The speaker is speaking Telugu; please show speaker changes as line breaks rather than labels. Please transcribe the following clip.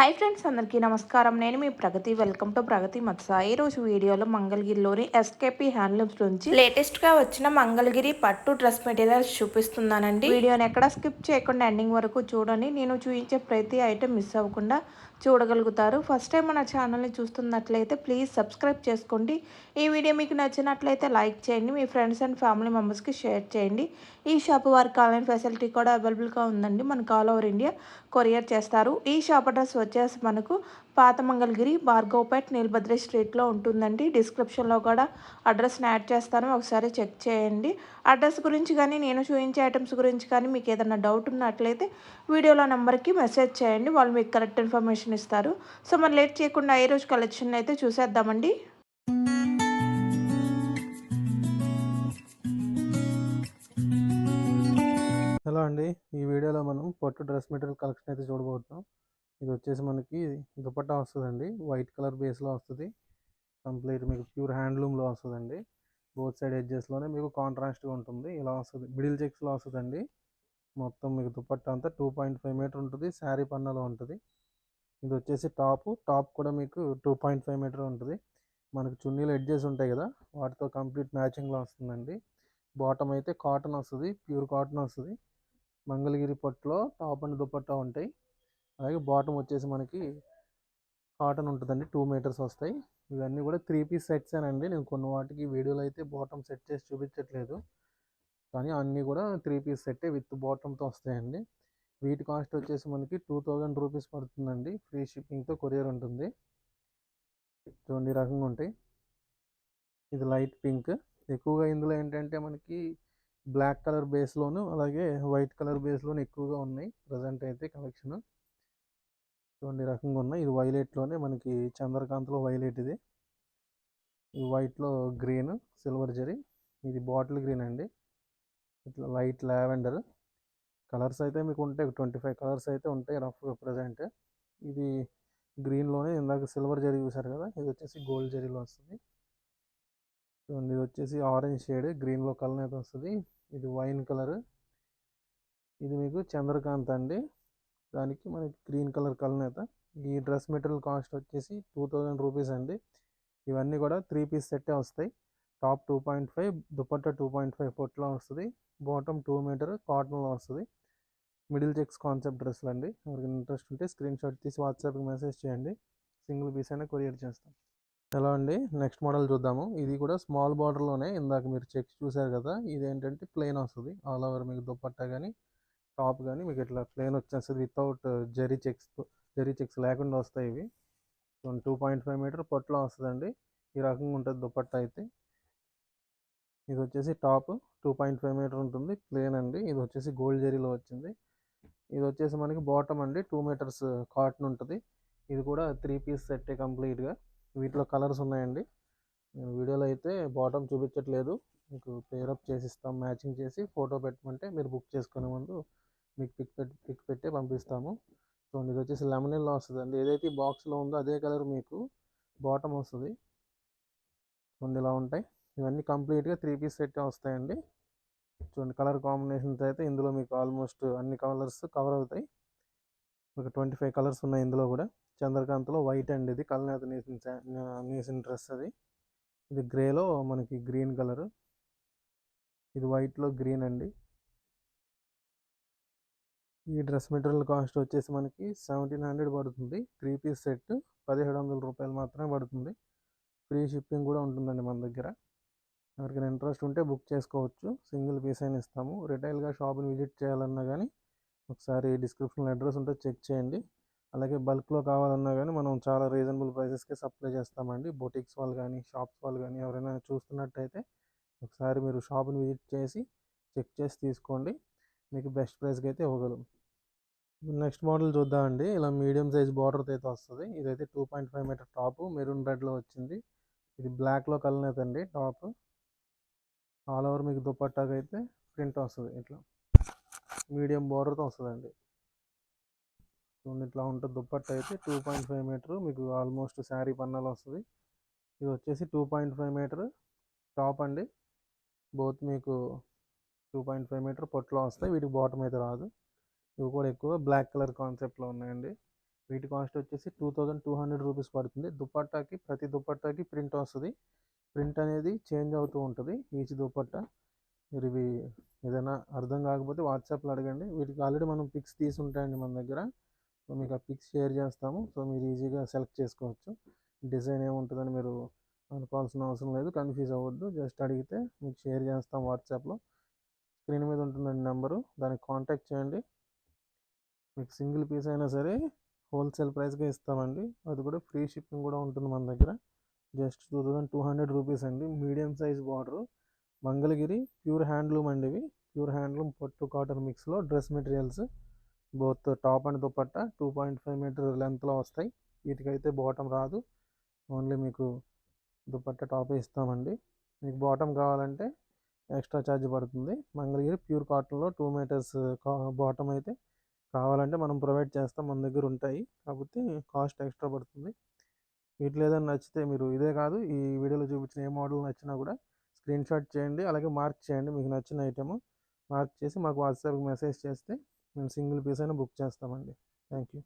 హాయ్ ఫ్రెండ్స్ అందరికీ నమస్కారం. నేను మీ ప్రగతి. వెల్కమ్ టు ప్రగతి మత్స. ఈరోజు రోజు వీడియోలో మంగళగిరిలోని ఎస్కేపీ హ్యాండ్లూమ్స్ నుంచి లేటెస్ట్గా వచ్చిన మంగళగిరి పట్టు డ్రెస్ మెటీరియల్స్ చూపిస్తున్నానండి. వీడియోని ఎక్కడ స్కిప్ చేయకుండా ఎండింగ్ వరకు చూడండి. నేను చూపించే ప్రతి ఐటెం మిస్ అవ్వకుండా చూడగలుగుతారు. ఫస్ట్ టైం మన ఛానల్ని చూస్తున్నట్లయితే ప్లీజ్ సబ్స్క్రైబ్ చేసుకోండి. ఈ వీడియో మీకు నచ్చినట్లయితే లైక్ చేయండి. మీ ఫ్రెండ్స్ అండ్ ఫ్యామిలీ మెంబర్స్కి షేర్ చేయండి. ఈ షాప్ వారికి ఆన్లైన్ ఫెసిలిటీ కూడా అవైలబుల్గా ఉందండి. మనకు ఆల్ ఓవర్ ఇండియా కొరియర్ చేస్తారు. ఈ షాప్ అడ్రస్ వచ్చేసి మనకు పాత మంగళగిరి భార్గవపేట్ నీలభద్రి స్ట్రీట్లో ఉంటుందండి. డిస్క్రిప్షన్లో కూడా అడ్రస్ని యాడ్ చేస్తాను. ఒకసారి చెక్ చేయండి. అడ్రస్ గురించి కానీ నేను చూపించే ఐటమ్స్ గురించి కానీ మీకు ఏదైనా డౌట్ ఉన్నట్లయితే వీడియోలో నెంబర్కి మెసేజ్ చేయండి. వాళ్ళు మీకు కరెక్ట్ ఇన్ఫర్మేషన్ ఇస్తారు. సో మరి లేట్ చేయకుండా ఏ రోజు కలెక్షన్ అయితే చూసేద్దామండి.
హలో అండి. ఈ వీడియోలో మనం పట్టు డ్రెస్ మెటీరియల్ కలెక్షన్ అయితే చూడబోతున్నాం. ఇది వచ్చేసి మనకి దుపట్టా వస్తుందండి. వైట్ కలర్ బేస్లో వస్తుంది. కంప్లీట్ మీకు ప్యూర్ హ్యాండ్లూమ్లో వస్తుందండి. బోత్ సైడ్ ఎడ్జెస్లోనే మీకు కాంట్రాస్ట్గా ఉంటుంది. ఇలా వస్తుంది. మిడిల్ చెక్స్లో వస్తుందండి. మొత్తం మీకు దుపట్టా అంతా టూ పాయింట్ ఫైవ్ మీటర్ ఉంటుంది. శారీ పన్నాలో ఉంటుంది. ఇది వచ్చేసి టాప్. టాప్ కూడా మీకు టూ పాయింట్ ఫైవ్ మీటర్ ఉంటుంది. మనకు చున్నీలు ఎడ్జెస్ ఉంటాయి కదా వాటితో కంప్లీట్ మ్యాచింగ్లో వస్తుందండి. బాటమ్ అయితే కాటన్ వస్తుంది. ప్యూర్ కాటన్ వస్తుంది. మంగళగిరి పట్టులో టాప్ అండ్ దుపట్టా ఉంటాయి. అలాగే బాటమ్ వచ్చేసి మనకి కాటన్ ఉంటుందండి. టూ మీటర్స్ వస్తాయి. ఇవన్నీ కూడా త్రీ పీస్ సెట్స్ అండి నేను కొన్ని వాటికి వీడియోలో అయితే బాటమ్ సెట్ చేసి చూపించట్లేదు. కానీ అన్నీ కూడా త్రీ పీస్ సెట్టే విత్ బాటమ్తో వస్తాయండి. వీటి కాస్ట్ వచ్చేసి మనకి టూ థౌజండ్ రూపీస్ పడుతుందండి. ఫ్రీ షిప్పింగ్తో కొరియర్ ఉంటుంది. చూడండి రకంగా ఉంటాయి. ఇది లైట్ పింక్. ఎక్కువగా ఇందులో ఏంటంటే మనకి బ్లాక్ కలర్ బేస్లోను అలాగే వైట్ కలర్ బేస్లోను ఎక్కువగా ఉన్నాయి. ప్రజెంట్ అయితే కలెక్షన్. చూడండి రకంగా ఉన్నాయి. ఇది వైలెట్లోనే మనకి చంద్రకాంత్లో వైలెట్ ఇది. ఇది వైట్లో గ్రీన్ సిల్వర్ జరీ. ఇది బాటిల్ గ్రీన్ అండి. ఇట్లా లైట్ లావెండర్ కలర్స్ అయితే మీకు ఉంటాయి. ట్వంటీ ఫైవ్ కలర్స్ అయితే ఉంటాయి రఫ్గా ప్రజెంట్ ఇది గ్రీన్లోనే ఇందాక సిల్వర్ జరీ చూసారు కదా? ఇది వచ్చేసి గోల్డ్ జరీలో వస్తుంది. చూడండి ఇది వచ్చేసి ఆరెంజ్ షేడ్ గ్రీన్లో కలర్ అయితే వస్తుంది. ఇది వైన్ కలర్ ఇది మీకు చంద్రకాంత్ అండి. దానికి మనకి గ్రీన్ కలర్ కలనేత. ఈ డ్రెస్ మెటీరియల్ కాస్ట్ వచ్చేసి టూ థౌజండ్ రూపీస్ అండి. ఇవన్నీ కూడా త్రీ పీస్ సెట్టే వస్తాయి. Top two point five dupatta two point five పొట్లో వస్తుంది. బాటమ్ టూ మీటర్ కాటన్లో వస్తుంది. మిడిల్ చెక్స్ కాన్సెప్ట్ డ్రెస్లు అండి ఎవరికి ఇంట్రెస్ట్ ఉంటే స్క్రీన్ షాట్ తీసి వాట్సాప్కి మెసేజ్ చేయండి. సింగిల్ పీస్ అయినా కొరియర్ చేస్తాం. ఎలా అండి? నెక్స్ట్ మోడల్ చూద్దాము. ఇది కూడా స్మాల్ బార్డర్లోనే ఇందాక మీరు చెక్స్ చూసారు కదా ఇది ఏంటంటే ప్లెయిన్ వస్తుంది. ఆల్ ఓవర్ మీకు దుపట్టా కానీ టాప్ కానీ మీకు ఇట్లా ప్లేన్ వచ్చేస్తుంది without uh, zari checks zari checks లేకుండా వస్తాయి ఇవి. టూ పాయింట్ ఫైవ్ మీటర్ పొట్లో వస్తుందండి. ఈ రకంగా ఉంటుంది దుపట్టా అయితే. ఇది వచ్చేసి top two point five meter ఉంటుంది. ప్లేన్ అండి. ఇది వచ్చేసి గోల్డ్ జరీలో వచ్చింది. ఇది వచ్చేసి మనకి బాటమ్ అండి. టూ మీటర్స్ uh, కాటన్ ఉంటుంది. ఇది కూడా త్రీ పీస్ సెట్టే కంప్లీట్గా. వీటిలో కలర్స్ ఉన్నాయండి. నేను వీడియోలో అయితే బాటమ్ చూపించట్లేదు. మీకు పేరప్ చేసి ఇస్తాం మ్యాచింగ్ చేసి ఫోటో పెట్టమంటే మీరు బుక్ చేసుకునే ముందు మీకు పిక్ పెట్టి పిక్ పెట్టే పంపిస్తాము. సో ఇది వచ్చేసి లెమనిల్లో వస్తుంది అండి ఏదైతే బాక్స్లో ఉందో అదే కలర్ మీకు బాటమ్ వస్తుంది. చూడండి ఇలా ఉంటాయి. ఇవన్నీ కంప్లీట్గా త్రీ పీస్ సెట్ వస్తాయండి. చూడండి కలర్ కాంబినేషన్స్ అయితే ఇందులో మీకు ఆల్మోస్ట్ అన్ని కలర్స్ కవర్ అవుతాయి. ఒక ట్వంటీ ఫైవ్ కలర్స్ ఉన్నాయి ఇందులో కూడా. చంద్రకాంత్లో వైట్ అండి ఇది. కలనేత నేసిన నేసిన డ్రెస్ అది. ఇది గ్రేలో మనకి గ్రీన్ కలర్ ఇది వైట్లో గ్రీన్ అండి. ఈ డ్రెస్ మెటీరియల్ కాస్ట్ వచ్చేసి మనకి సెవెంటీన్ హండ్రెడ్ పడుతుంది. త్రీ పీస్ సెట్ పదిహేడు వందల రూపాయలు మాత్రమే పడుతుంది. ఫ్రీ షిప్పింగ్ కూడా ఉంటుందండి మన దగ్గర. ఎవరికైనా ఇంట్రెస్ట్ ఉంటే బుక్ చేసుకోవచ్చు. సింగిల్ పీస్ అయినా ఇస్తాము. రిటైల్గా షాప్ని విజిట్ చేయాలన్నా కానీ ఒకసారి డిస్క్రిప్షన్లో అడ్రస్ ఉంటే చెక్ చేయండి. అలాగే బల్క్లో కావాలన్నా కానీ మనం చాలా రీజనబుల్ ప్రైసెస్కి సప్లై చేస్తామండి. బొటిక్స్ వాళ్ళు కానీ షాప్స్ వాళ్ళు కానీ ఎవరైనా చూస్తున్నట్టయితే ఒకసారి మీరు షాప్ని విజిట్ చేసి చెక్ చేసి తీసుకోండి. మీకు బెస్ట్ ప్రైస్కి అయితే ఇవ్వగలం. నెక్స్ట్ మోడల్ చూద్దామండి. ఇలా మీడియం సైజ్ బార్డర్తో అయితే వస్తుంది. ఇదైతే two point five meter top maroon రెడ్లో వచ్చింది. ఇది బ్లాక్లో కలర్ అండి టాప్ ఆల్ ఓవర్ మీకు దుపట్టాకి అయితే ప్రింట్ వస్తుంది ఇట్లా. మీడియం బార్డర్తో వస్తుందండి. ఇట్లా ఉంటుంది దుప్పట్ట అయితే టూ పాయింట్ ఫైవ్ మీటర్ మీకు ఆల్మోస్ట్ శారీ పన్నాలు వస్తుంది. ఇది వచ్చేసి two point five meter top అండి. బోత్ మీకు టూ పాయింట్ ఫైవ్ మీటర్ పొట్లో వస్తాయి. వీటికి బాటమ్ అయితే రాదు. ఇవి కూడా ఎక్కువ బ్లాక్ కలర్ కాన్సెప్ట్లో ఉన్నాయండి. వీటి కాస్ట్ వచ్చేసి two thousand two hundred rupees పడుతుంది. దుపట్టాకి ప్రతి దుపట్టాకి ప్రింట్ వస్తుంది. ప్రింట్ అనేది చేంజ్ అవుతూ ఉంటుంది. ఈచ్ దుపట్టా మీరు ఇవి ఏదైనా అర్థం కాకపోతే వాట్సాప్లో అడగండి. వీటికి ఆల్రెడీ మనం పిక్స్ తీసి ఉంటాయండి మన దగ్గర. సో మీకు ఆ పిక్స్ షేర్ చేస్తాము. సో మీరు ఈజీగా సెలెక్ట్ చేసుకోవచ్చు. డిజైన్ ఏముంటుందని మీరు అనుకోవాల్సిన అవసరం లేదు. కన్ఫ్యూజ్ అవ్వద్దు. జస్ట్ అడిగితే మీకు షేర్ చేస్తాం వాట్సాప్లో స్క్రీన్ మీద ఉంటుందండి నెంబరు. దానికి కాంటాక్ట్ చేయండి. మీకు సింగిల్ పీస్ అయినా సరే హోల్సేల్ ప్రైస్గా ఇస్తామండి. అది కూడా ఫ్రీ షిప్పింగ్ కూడా ఉంటుంది మన దగ్గర. Just two thousand two hundred rupees అండి. Medium size border. Mangalagiri pure handloom అండి ఇవి. ప్యూర్ హ్యాండ్లూమ్ పొట్టు cotton మిక్స్లో dress materials. Both top and dupatta two point five meter లెంత్లో వస్తాయి. వీటికైతే బాటమ్ రాదు. ఓన్లీ మీకు దుపట్ట టాపే ఇస్తామండి. మీకు బాటమ్ కావాలంటే ఎక్స్ట్రా ఛార్జ్ పడుతుంది. మంగళగిరి ప్యూర్ కాటన్లో టూ మీటర్స్ బాటమ్ అయితే కావాలంటే మనం ప్రొవైడ్ చేస్తాం మన దగ్గర ఉంటాయి. కాకపోతే కాస్ట్ ఎక్స్ట్రా పడుతుంది. వీటిలో ఏదైనా నచ్చితే మీరు ఇదే కాదు ఈ వీడియోలో చూపించిన ఏ మోడల్ నచ్చినా కూడా స్క్రీన్ షాట్ చేయండి అలాగే మార్క్ చేయండి మీకు నచ్చిన ఐటెము మార్క్ చేసి మాకు వాట్సాప్కి మెసేజ్ చేస్తే మేము సింగిల్ పీస్ అయినా బుక్ చేస్తామండి. Thank you